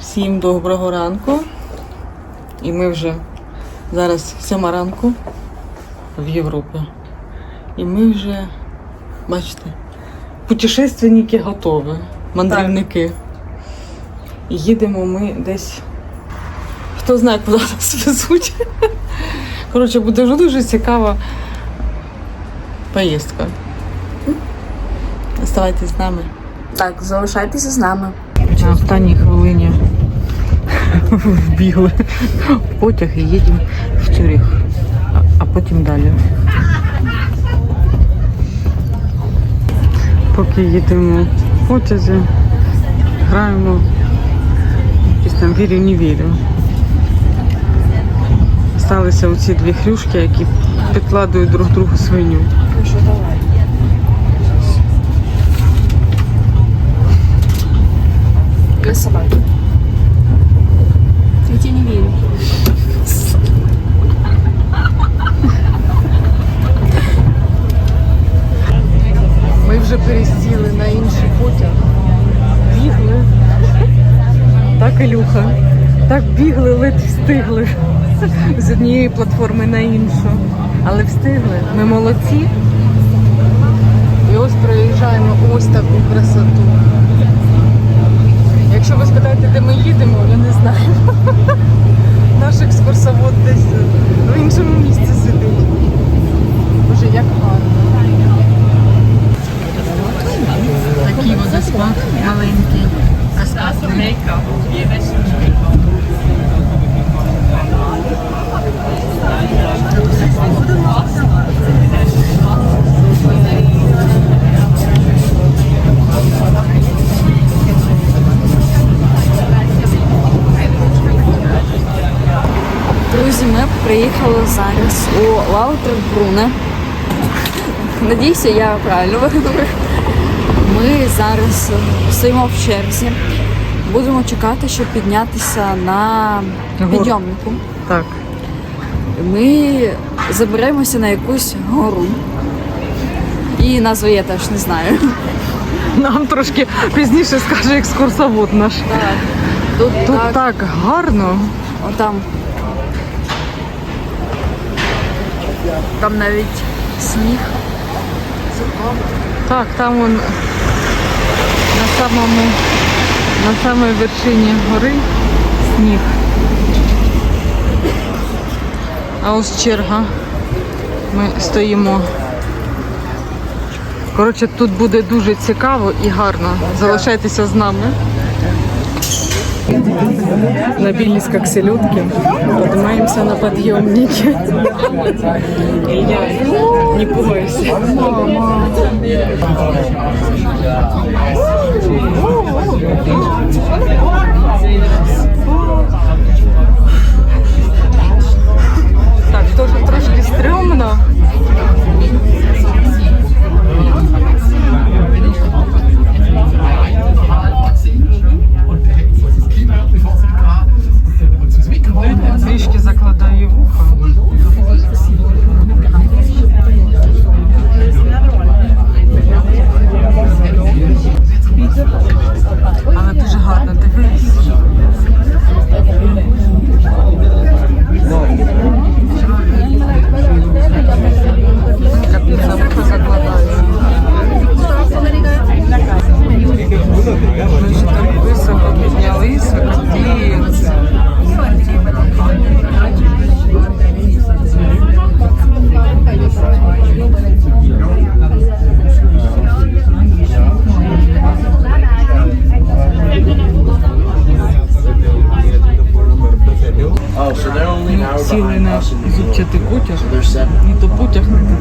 Всім доброго ранку. І ми вже зараз сьома ранку в Європі. І ми вже, бачите, путешественники готові, мандрівники. І їдемо ми десь. Хто знає, куди нас везуть. Коротше, буде дуже дуже цікава поїздка. Оставайтесь з нами. Так, залишайтеся з нами. На останній хвилині вбігли в потяг і їдемо в Цюріх, а- потім далі. Поки їдемо в потязі, граємо якісь там вірю, не вірю. Сталися оці дві хрюшки, які підкладують друг другу свиню. Для собаки. Я тебе не вірю. Ми вже пересіли на інший потяг. Бігли. Так, Ілюха. Так бігли, ледь встигли з однієї платформи на іншу. Але встигли. Ми молодці. І ось проїжджаємо ось таку красоту. Якщо ви спитаєте, де ми їдемо, я не знаю. Наш екскурсовод десь в іншому місці сидить. Боже, як гарно. Водоспад маленький. Каскадний. Друзі, ми приїхали зараз у Лаутербруне. Надіюся, я правильно виговорю. Ми зараз е, стоїмо в черзі. Будемо чекати, щоб піднятися на підйомнику. Так. Ми заберемося на якусь гору. І назву я теж не знаю. Нам трошки пізніше скаже екскурсовод наш. Тут, Тут так, так гарно. отам. Там навіть сніг. Так, там он самому на самій вершині гори сніг. А ось черга. Ми стоїмо. Коротше, тут буде дуже цікаво і гарно. Залишайтеся з нами. Набились как селедки. Поднимаемся на подъемнике. Илья, не пугайся. Ми так only an hour Сіли на зубчатий потяг. Ні то потяг, ні то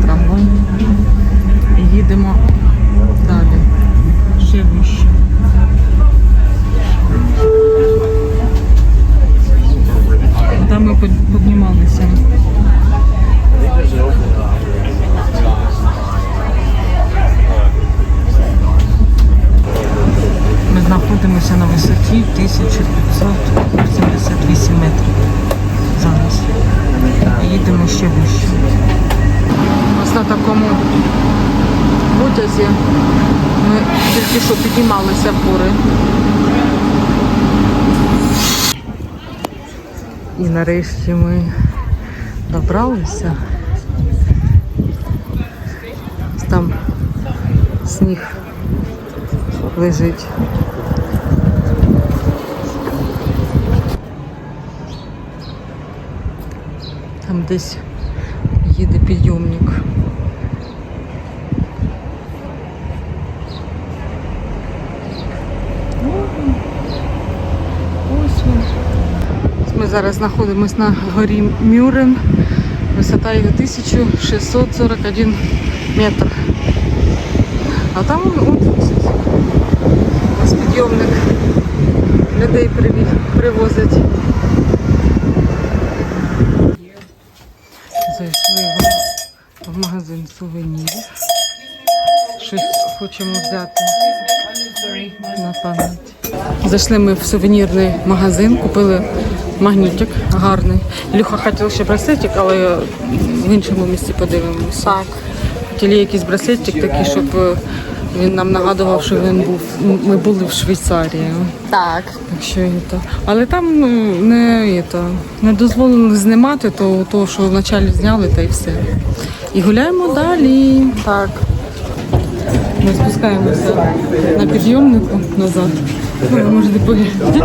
нарешті ми добралися. Там сніг лежить. Там десь їде підйомник. Ось він. Зараз знаходимося на горі Мюрен. Висота його 1641 метр. А там от ось підйомник людей приві- привозять. Зайшли в магазин сувенірів. Щось хочемо взяти на пам'ять. Зайшли ми в сувенірний магазин, купили магнітик гарний. Ілюха хотів ще браслетик, але в іншому місці подивимося. Так. Хотіли якийсь браслетик такий, щоб е, він нам нагадував, що він був. Ми були в Швейцарії. Так. Так що і то. Але там ну, не, і то, не дозволили знімати, то, то що вначалі зняли, та й все. І гуляємо далі. Так. Ми спускаємося на підйомнику назад. Ви можете поглянути.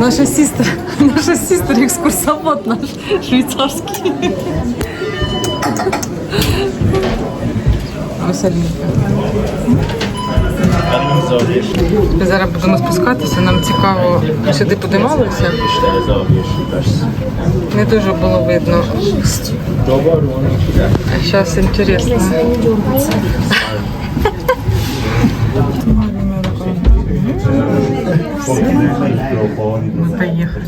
Наша сестра, наша сестра екскурсовод наш швейцарський. Ми зараз будемо спускатися, нам цікаво, сюди подималися. Не дуже було видно. А зараз інтересно. Поїхали.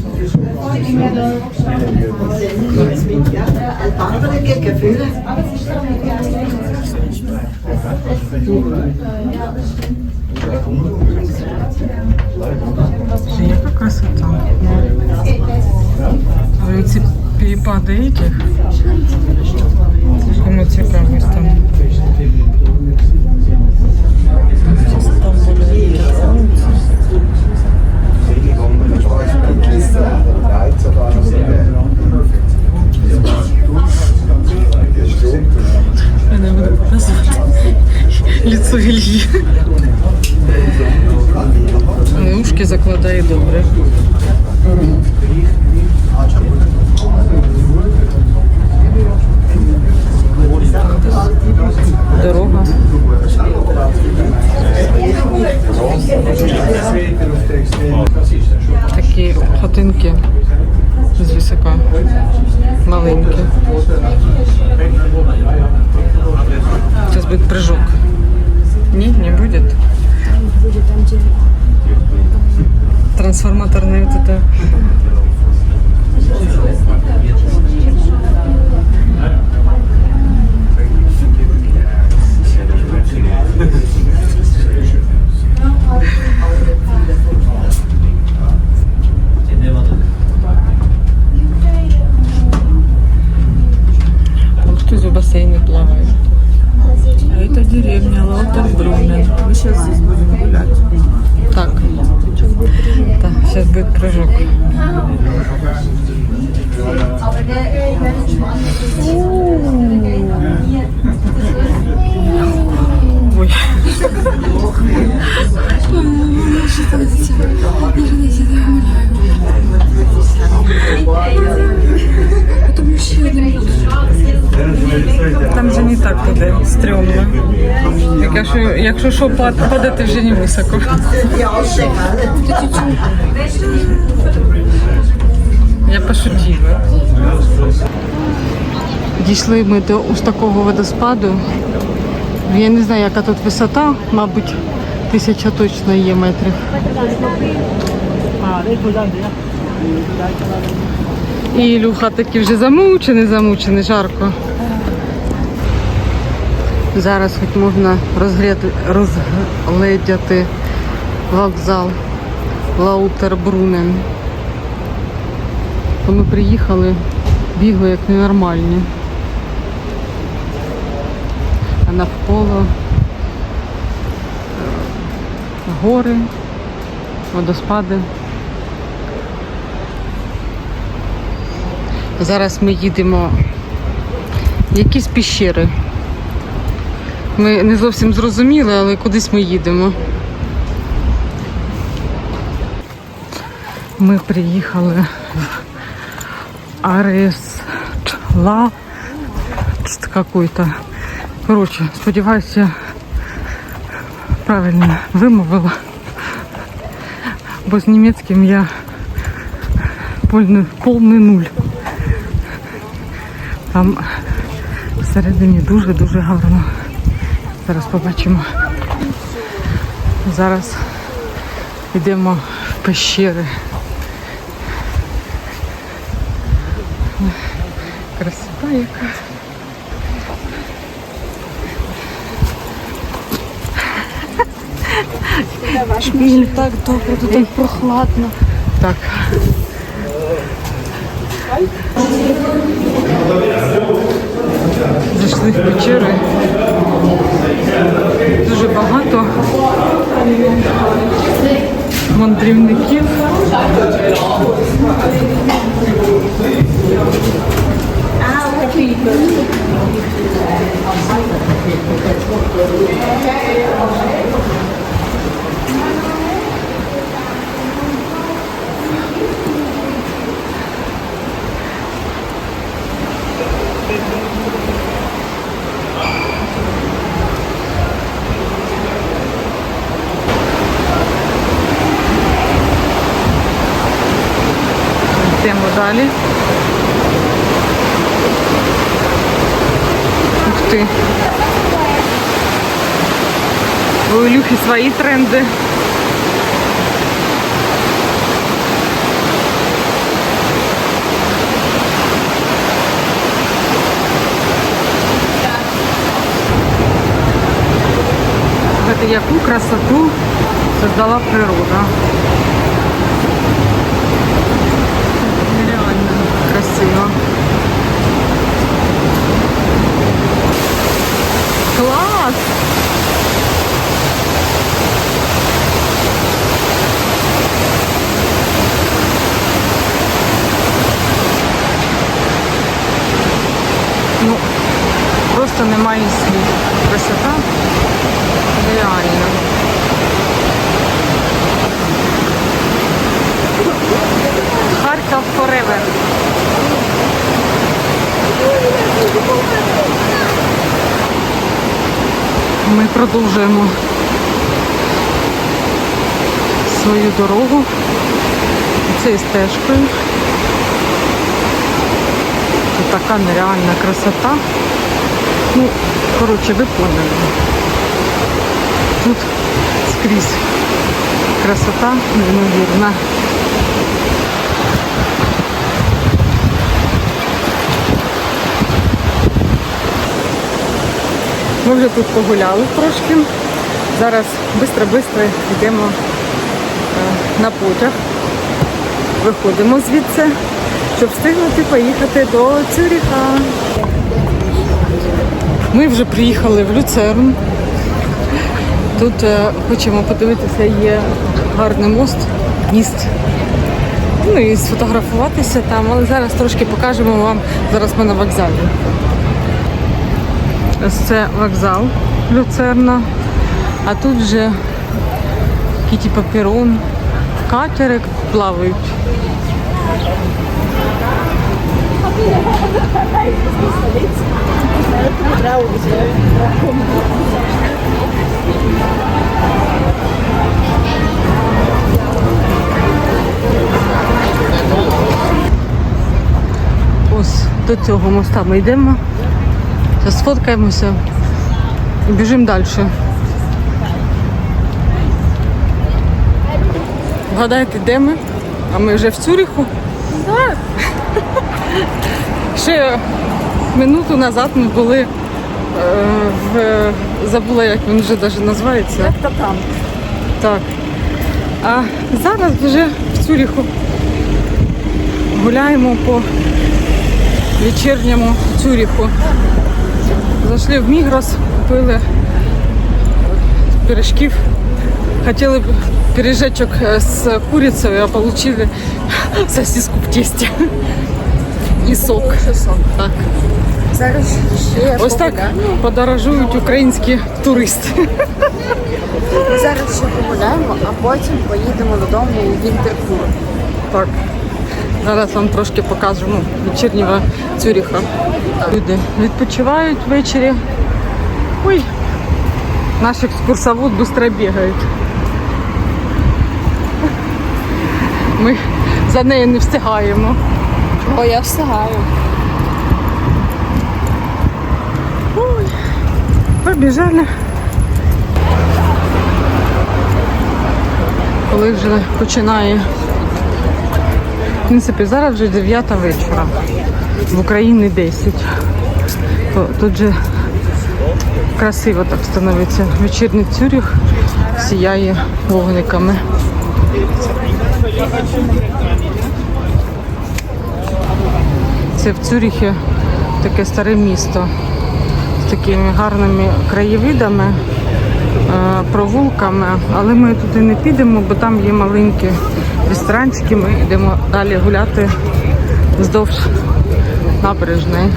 Яка красота. Ці перепади этих. Я не буду показувати Ильи. Але ушки закладає добре. Дорога. Такі хатинки з висока. Маленькі. Сейчас будет прыжок. Не, не будет. Трансформаторный вот это. так буде стрьомно. Як Якщо, якщо що, пад- падати вже не високо. Я пошутила. Дійшли ми до ось такого водоспаду. Я не знаю, яка тут висота, мабуть, тисяча точно є метрів. І Ілюха такий вже замучений, замучений, жарко. Зараз хоч можна розгледіти вокзал Лаутербрунен. То ми приїхали, бігли як ненормальні. А навколо е, гори, водоспади. Зараз ми їдемо в якісь піщери. Ми не зовсім зрозуміли, але кудись ми їдемо. Ми приїхали в Аресла какой-то. Коротше, сподіваюся, правильно вимовила. Бо з німецьким я повний нуль. Там всередині дуже-дуже гарно. Зараз побачимо. Зараз йдемо в пещери. Красота яка. Мені так добре, тут так прохладно. Так. Зайшли в печери. Дуже багато мандрівників. Йдемо далі. Ух ти. У Ілюхи свої тренди. Яку красоту создала природа. Нереально красиво. Клас! Ну, просто немає слів. Красота нереальна. Харків. Ми продовжуємо свою дорогу цією стежкою. Тут така нереальна красота. Ну, коротше, ви поняли. Тут скрізь красота неймовірна. Ми вже тут погуляли трошки. Зараз швидко-швидко йдемо е, на потяг. Виходимо звідси, щоб встигнути поїхати до Цюріха. Ми вже приїхали в Люцерн. Тут е, хочемо подивитися, є гарний мост, міст. Ну і сфотографуватися там, але зараз трошки покажемо вам. Зараз ми на вокзалі. Ось це вокзал Люцерна. А тут вже який типу перон, катери плавають. Ось до цього моста ми йдемо. Сфоткаємося і біжимо далі. Вгадайте, де ми? А ми вже в Цюріху? Так. Ще минуту назад ми були е, в забула, як він вже навіть називається. там. Так. А зараз вже в Цюріху гуляємо по вечірньому Цюріху. Зайшли в Мігрос, купили пиріжків. Хотіли б пиріжечок з курицею, а отримали сосиску в тесті. і сок. Так. Зараз ще Ось так подорожують українські туристи. Зараз ще погуляємо, а потім поїдемо додому у Вінтеркур. Так. Зараз вам трошки покажу ну, вечірнього Цюріха. Люди відпочивають ввечері. Ой, наш екскурсовод швидко бігає. Ми за нею не встигаємо. Бо я встигаю. Ой, Побіжали. Коли вже починає. В принципі, зараз вже 9 вечора. В Україні 10. То Тут же красиво так становиться. Вечірній Цюріх сіяє вогниками. Це в Цюріхі таке старе місто з такими гарними краєвидами, е, провулками, але ми туди не підемо, бо там є маленькі ресторанчики. Ми йдемо далі гуляти вздовж набережної.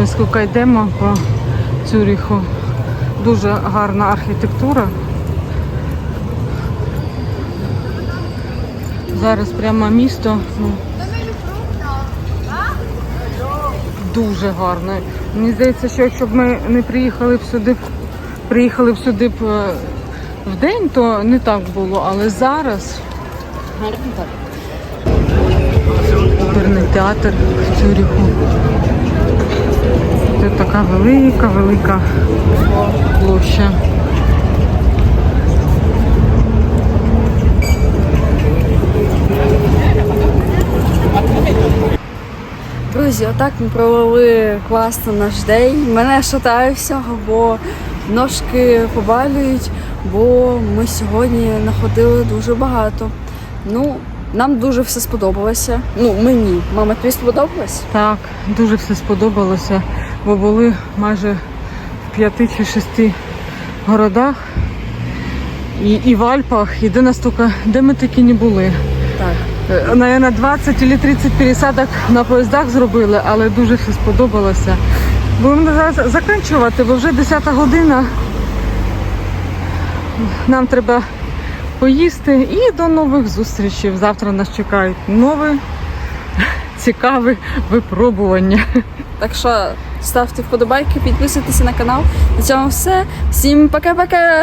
Ми скільки йдемо по Цюріху. Дуже гарна архітектура. Зараз прямо місто. Дуже гарно. Мені здається, що якщо б ми не приїхали б сюди, приїхали б сюди б е, в день, то не так було. Але зараз оперний театр в Цюріху. Це така велика, велика площа. Друзі, отак ми провели класно наш день. Мене шатає всього, бо ножки побалюють, бо ми сьогодні находили дуже багато. Ну, нам дуже все сподобалося. Ну, мені. Мама, тобі сподобалось? Так, дуже все сподобалося, бо були майже в п'яти чи шести городах і, і в Альпах, і де нас тільки, де ми такі не були. Так. Е, Наверно, 20 чи 30 пересадок на поїздах зробили, але дуже все сподобалося. Будемо зараз закінчувати, бо вже 10 година. Нам треба поїсти і до нових зустрічей. Завтра нас чекають нові цікаві випробування. Так що ставте вподобайки, підписуйтесь на канал. На цьому все. Всім пока-пока!